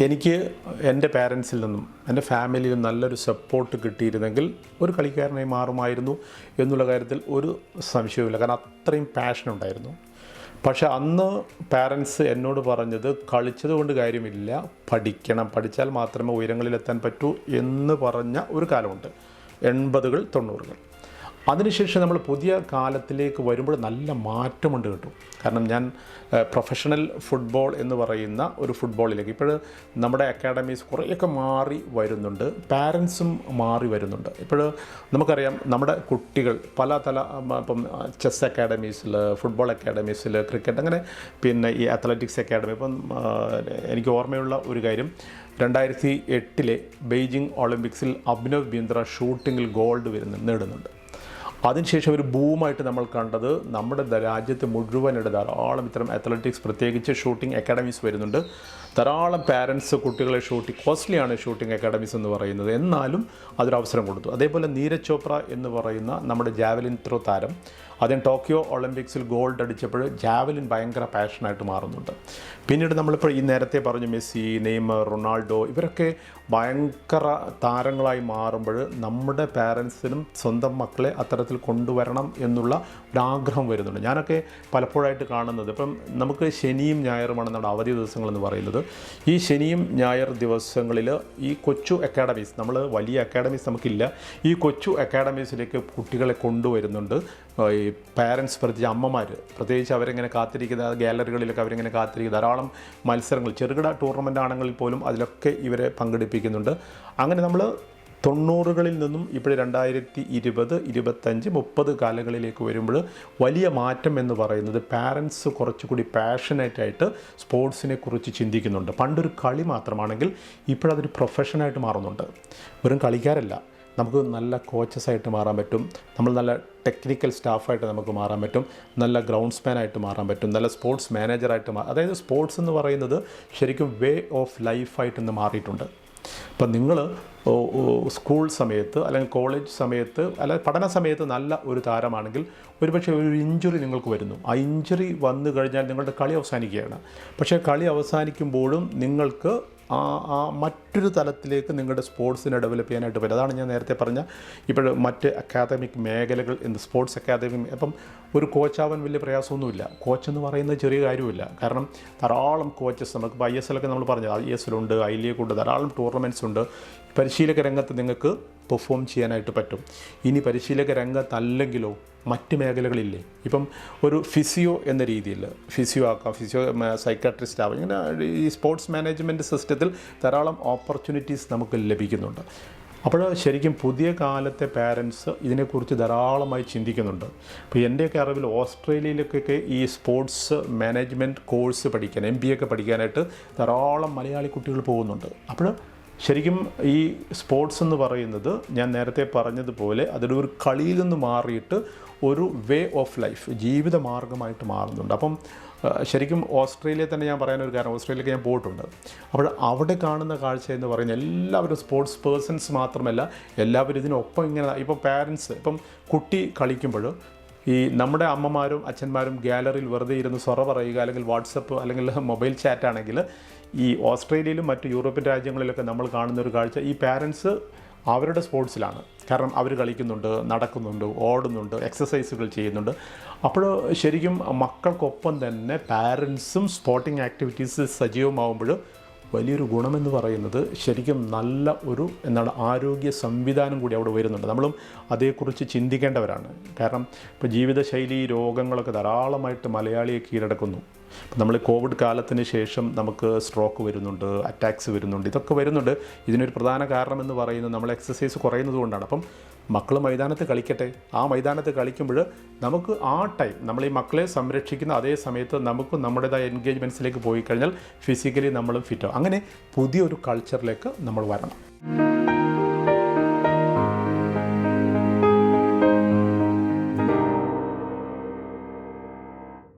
എനിക്ക് എന്റെ പാരൻസിൽ നിന്നും എന്റെ ഫാമിലിയിൽ നല്ലൊരു സപ്പോർട്ട് കിട്ടിയിരുന്നെങ്കിൽ ഒരു കളിക്കാരനായി മാറുമായിരുന്നു എന്നുള്ള കാര്യത്തിൽ ഒരു സംശയവുമില്ല. കാരണം അത്രയും പാഷൻ ഉണ്ടായിരുന്നു. പക്ഷെ അന്ന് പാരൻസ് എന്നോട് പറഞ്ഞത് കളിച്ചത് കൊണ്ട് കാര്യമില്ല പഠിക്കണം പഠിച്ചാൽ മാത്രമേ ഉയരങ്ങളിലെത്താൻ പറ്റൂ എന്ന് പറഞ്ഞ ഒരു കാലമുണ്ട്. എൺപതുകൾ തൊണ്ണൂറുകൾ. അതിനുശേഷം നമ്മൾ പുതിയ കാലത്തിലേക്ക് വരുമ്പോൾ നല്ല മാറ്റമുണ്ട് കിട്ടും. കാരണം ഞാൻ പ്രൊഫഷണൽ ഫുട്ബോൾ എന്ന് പറയുന്ന ഒരു ഫുട്ബോളിലേക്ക് ഇപ്പോൾ നമ്മുടെ അക്കാഡമീസ് കുറേയൊക്കെ മാറി വരുന്നുണ്ട്. പാരൻസും മാറി വരുന്നുണ്ട്. ഇപ്പോൾ നമുക്കറിയാം നമ്മുടെ കുട്ടികൾ പല തല ഇപ്പം ചെസ് അക്കാഡമീസിൽ ഫുട്ബോൾ അക്കാഡമീസിൽ ക്രിക്കറ്റ് അങ്ങനെ പിന്നെ ഈ അത്ലറ്റിക്സ് അക്കാഡമി ഇപ്പം എനിക്ക് ഓർമ്മയുള്ള ഒരു കാര്യം. രണ്ടായിരത്തി എട്ടിലെ ബെയ്ജിംഗ് ഒളിമ്പിക്സിൽ അഭിനവ് ബിന്ദ്ര ഷൂട്ടിങ്ങിൽ ഗോൾഡ് വരുന്നു നേടുന്നുണ്ട്. അതിനുശേഷം ഒരു ബൂമായിട്ട് നമ്മൾ കണ്ടത് നമ്മുടെ രാജ്യത്ത് മുഴുവനായിട്ട് ധാരാളം ഇത്തരം അത്ലറ്റിക്സ് പ്രത്യേകിച്ച് ഷൂട്ടിംഗ് അക്കാഡമീസ് വരുന്നുണ്ട്. ധാരാളം പാരൻസ് കുട്ടികളെ ഷൂട്ടിംഗ് കോസ്റ്റ്ലിയാണ് ഷൂട്ടിംഗ് അക്കാഡമീസ് എന്ന് പറയുന്നത്. എന്നാലും അതൊരു അവസരം കൊടുത്തു. അതേപോലെ നീരജ് ചോപ്ര എന്ന് പറയുന്ന നമ്മുടെ ജാവലിൻ ത്രോ താരം അദ്ദേഹം ടോക്കിയോ ഒളിമ്പിക്സിൽ ഗോൾഡ് അടിച്ചപ്പോൾ ജാവലിൻ ഭയങ്കര പാഷനായിട്ട് മാറുന്നുണ്ട്. പിന്നീട് നമ്മളിപ്പോൾ ഈ നേരത്തെ പറഞ്ഞു മെസ്സി നെയ്മർ റൊണാൾഡോ ഇവരൊക്കെ ഭയങ്കര താരങ്ങളായി മാറുമ്പോൾ നമ്മുടെ പാരൻസിനും സ്വന്തം മക്കളെ അത്തരത്തിൽ കൊണ്ടുവരണം എന്നുള്ള ഒരാഗ്രഹം വരുന്നുണ്ട്. ഞാനൊക്കെ പലപ്പോഴായിട്ട് കാണുന്നത്. ഇപ്പം നമുക്ക് ശനിയും ഞായറുമാണ് നമ്മുടെ അവധി ദിവസങ്ങളെന്ന് പറയുന്നത്. ഈ ശനിയും ഞായർ ദിവസങ്ങളിൽ ഈ കൊച്ചു അക്കാഡമീസ് നമ്മൾ വലിയ അക്കാഡമീസ് നമുക്കില്ല ഈ കൊച്ചു അക്കാഡമീസിലേക്ക് കുട്ടികളെ കൊണ്ടുവരുന്നുണ്ട്. ഈ പാരൻസ് പ്രത്യേകിച്ച് അമ്മമാർ പ്രത്യേകിച്ച് അവരിങ്ങനെ കാത്തിരിക്കുന്ന ഗാലറികളിലൊക്കെ അവരിങ്ങനെ കാത്തിരിക്കുന്ന ധാരാളം മത്സരങ്ങൾ ചെറുകിട ടൂർണമെന്റ് ആണെങ്കിൽ പോലും അതിലൊക്കെ ഇവരെ പങ്കെടുപ്പിക്കുന്നുണ്ട്. അങ്ങനെ നമ്മൾ തൊണ്ണൂറുകളിൽ നിന്നും ഇപ്പോൾ രണ്ടായിരത്തി ഇരുപത് ഇരുപത്തഞ്ച് മുപ്പത് കാലങ്ങളിലേക്ക് വരുമ്പോൾ വലിയ മാറ്റം എന്ന് പറയുന്നത് പാരൻസ് കുറച്ചുകൂടി പാഷനേറ്റായിട്ട് സ്പോർട്സിനെ കുറിച്ച് ചിന്തിക്കുന്നുണ്ട്. പണ്ടൊരു കളി മാത്രമാണെങ്കിൽ ഇപ്പോഴതൊരു പ്രൊഫഷനായിട്ട് മാറുന്നുണ്ട്. വെറും കളിക്കാരല്ല. നമുക്ക് നല്ല കോച്ചസ് ആയിട്ട് മാറാൻ പറ്റും. നമ്മൾ നല്ല ടെക്നിക്കൽ സ്റ്റാഫായിട്ട് നമുക്ക് മാറാൻ പറ്റും. നല്ല ഗ്രൗണ്ട്സ്മാൻ ആയിട്ട് മാറാൻ പറ്റും. നല്ല സ്പോർട്സ് മാനേജറായിട്ട് മാറും അതായത് സ്പോർട്സ് എന്ന് പറയുന്നത് ശരിക്കും വേ ഓഫ് ലൈഫായിട്ട് ഇന്ന് മാറിയിട്ടുണ്ട്. അപ്പം നിങ്ങൾ സ്കൂൾ സമയത്ത് അല്ലെങ്കിൽ കോളേജ് സമയത്ത് അല്ലെങ്കിൽ പഠന സമയത്ത് നല്ല ഒരു താരമാണെങ്കിൽ ഒരുപക്ഷെ ഒരു ഇഞ്ചുറി നിങ്ങൾക്ക് വരുന്നു. ആ ഇഞ്ചുറി വന്നു കഴിഞ്ഞാൽ നിങ്ങളുടെ കളി അവസാനിക്കുകയാണ്. പക്ഷേ കളി അവസാനിക്കുമ്പോഴും നിങ്ങൾക്ക് ആ ആ മറ്റൊരു തലത്തിലേക്ക് നിങ്ങളുടെ സ്പോർട്സിനെ ഡെവലപ്പ് ചെയ്യാനായിട്ട് പറ്റും അതാണ് ഞാൻ നേരത്തെ പറഞ്ഞ ഇപ്പോൾ മറ്റ് അക്കാദമിക് മേഖലകൾ എന്ത് സ്പോർട്സ് അക്കാദമി അപ്പം ഒരു കോച്ചാവാൻ വലിയ പ്രയാസമൊന്നുമില്ല. കോച്ച് എന്ന് പറയുന്നത് ചെറിയ കാര്യമില്ല കാരണം ധാരാളം കോച്ചസ് നമുക്ക് ഇപ്പോൾ ഐ എസ് എല്ലൊക്കെ നമ്മൾ പറഞ്ഞു ഐ എസ് എല്ലുണ്ട് ഐ ലീഗ് ഉണ്ട് ധാരാളം ടൂർണമെന്റ്സ് ഉണ്ട്. പരിശീലക രംഗത്ത് നിങ്ങൾക്ക് പെർഫോം ചെയ്യാനായിട്ട് പറ്റും. ഇനി പരിശീലക രംഗത്തല്ലെങ്കിലോ മറ്റ് മേഖലകളില്ലേ? ഇപ്പം ഒരു ഫിസിയോ എന്ന രീതിയിൽ ഫിസിയോ ആക്കാം ഫിസിയോ സൈക്കാട്രിസ്റ്റ് ആവാം. ഇങ്ങനെ ഈ സ്പോർട്സ് മാനേജ്മെന്റ് സിസ്റ്റത്തിൽ ധാരാളം ഓപ്പർച്യൂണിറ്റീസ് നമുക്ക് ലഭിക്കുന്നുണ്ട്. അപ്പോൾ ശരിക്കും പുതിയ കാലത്തെ പാരൻസ് ഇതിനെക്കുറിച്ച് ധാരാളമായി ചിന്തിക്കുന്നുണ്ട്. അപ്പോൾ എന്റെയൊക്കെ അറിവിൽ ഓസ്ട്രേലിയയിലേക്കൊക്കെ ഈ സ്പോർട്സ് മാനേജ്മെന്റ് കോഴ്സ് പഠിക്കാൻ എം ബി ഒക്കെ പഠിക്കാനായിട്ട് ധാരാളം മലയാളി കുട്ടികൾ പോകുന്നുണ്ട്. അപ്പോൾ ശരിക്കും ഈ സ്പോർട്സ് എന്ന് പറയുന്നത് ഞാൻ നേരത്തെ പറഞ്ഞതുപോലെ അതിന്റെ ഒരു കളിയിൽ നിന്ന് മാറിയിട്ട് ഒരു വേ ഓഫ് ലൈഫ് ജീവിത മാർഗമായിട്ട് മാറുന്നുണ്ട്. അപ്പം ശരിക്കും ഓസ്ട്രേലിയ തന്നെ ഞാൻ പറയാൻ ഒരു കാരണം ഓസ്ട്രേലിയക്ക് ഞാൻ പോയിട്ടുണ്ട്. അപ്പോൾ അവിടെ കാണുന്ന കാഴ്ച എന്ന് പറയുന്നത് എല്ലാവരും സ്പോർട്സ് പേഴ്സൺസ് മാത്രമല്ല എല്ലാവരും ഇതിനൊപ്പം ഇങ്ങനെ ഇപ്പോൾ പാരൻസ് ഇപ്പം കുട്ടി കളിക്കുമ്പോൾ ഈ നമ്മുടെ അമ്മമാരും അച്ഛന്മാരും ഗാലറിയിൽ വെറുതെ ഇരുന്ന് സൊറ പറയുക അല്ലെങ്കിൽ വാട്സപ്പ് അല്ലെങ്കിൽ മൊബൈൽ ചാറ്റ് ആണെങ്കിൽ ഈ ഓസ്ട്രേലിയയിലും മറ്റ് യൂറോപ്യൻ രാജ്യങ്ങളിലൊക്കെ നമ്മൾ കാണുന്ന ഒരു കാഴ്ച. ഈ പാരൻസ് അവരുടെ സ്പോർട്സിലാണ്. കാരണം അവർ കളിക്കുന്നുണ്ട് നടക്കുന്നുണ്ട് ഓടുന്നുണ്ട് എക്സസൈസുകൾ ചെയ്യുന്നുണ്ട്. അപ്പോൾ ശരിക്കും മക്കൾക്കൊപ്പം തന്നെ പാരൻസും സ്പോർട്ടിങ് ആക്ടിവിറ്റീസ് സജീവമാവുമ്പോൾ വലിയൊരു ഗുണമെന്ന് പറയുന്നത് ശരിക്കും നല്ല ഒരു എന്താണ് ആരോഗ്യ സംവിധാനം കൂടി അവിടെ വരുന്നുണ്ട്. നമ്മളും അതേക്കുറിച്ച് ചിന്തിക്കേണ്ടവരാണ്. കാരണം ഇപ്പോൾ ജീവിതശൈലി രോഗങ്ങളൊക്കെ ധാരാളമായിട്ട് മലയാളിയെ കീഴടക്കുന്നു. നമ്മൾ കോവിഡ് കാലത്തിന് ശേഷം നമുക്ക് സ്ട്രോക്ക് വരുന്നുണ്ട് അറ്റാക്സ് വരുന്നുണ്ട് ഇതൊക്കെ വരുന്നുണ്ട്. ഇതിനൊരു പ്രധാന കാരണം എന്ന് പറയുന്നത് നമ്മൾ എക്സസൈസ് കുറയുന്നത് കൊണ്ടാണ്. അപ്പം മക്കൾ മൈതാനത്ത് കളിക്കട്ടെ. ആ മൈതാനത്ത് കളിക്കുമ്പോൾ നമുക്ക് ആ ടൈം നമ്മൾ ഈ മക്കളെ സംരക്ഷിക്കുന്ന അതേ സമയത്ത് നമുക്ക് നമ്മുടേതായ എൻഗേജ്മെന്റ്സിലേക്ക് പോയി കഴിഞ്ഞാൽ ഫിസിക്കലി നമ്മളും ഫിറ്റാവും അങ്ങനെ പുതിയൊരു കൾച്ചറിലേക്ക് നമ്മൾ വരണം.